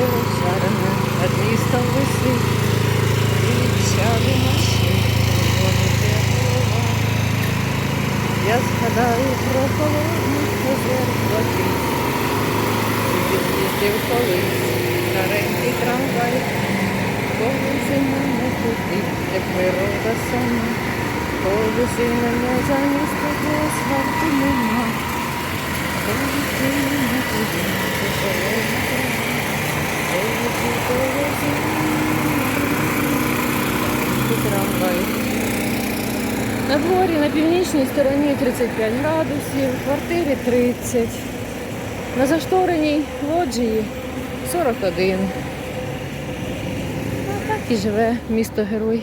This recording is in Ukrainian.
сонце розжарене, над містом висить. Вічали машин, червоний голова. Я згадаю про холодних озер блакит. Їздив колись старенький трамвай. Повези мене туди, де природа сама. Повези мене за місто, де асфальту нема. Повези мене туди, де зелена трава. Повези, повези Старенький трамвай. На дворі на північній стороні 35 градусів, в квартирі 30. На заштореній лоджії 41. А так і живе місто герой.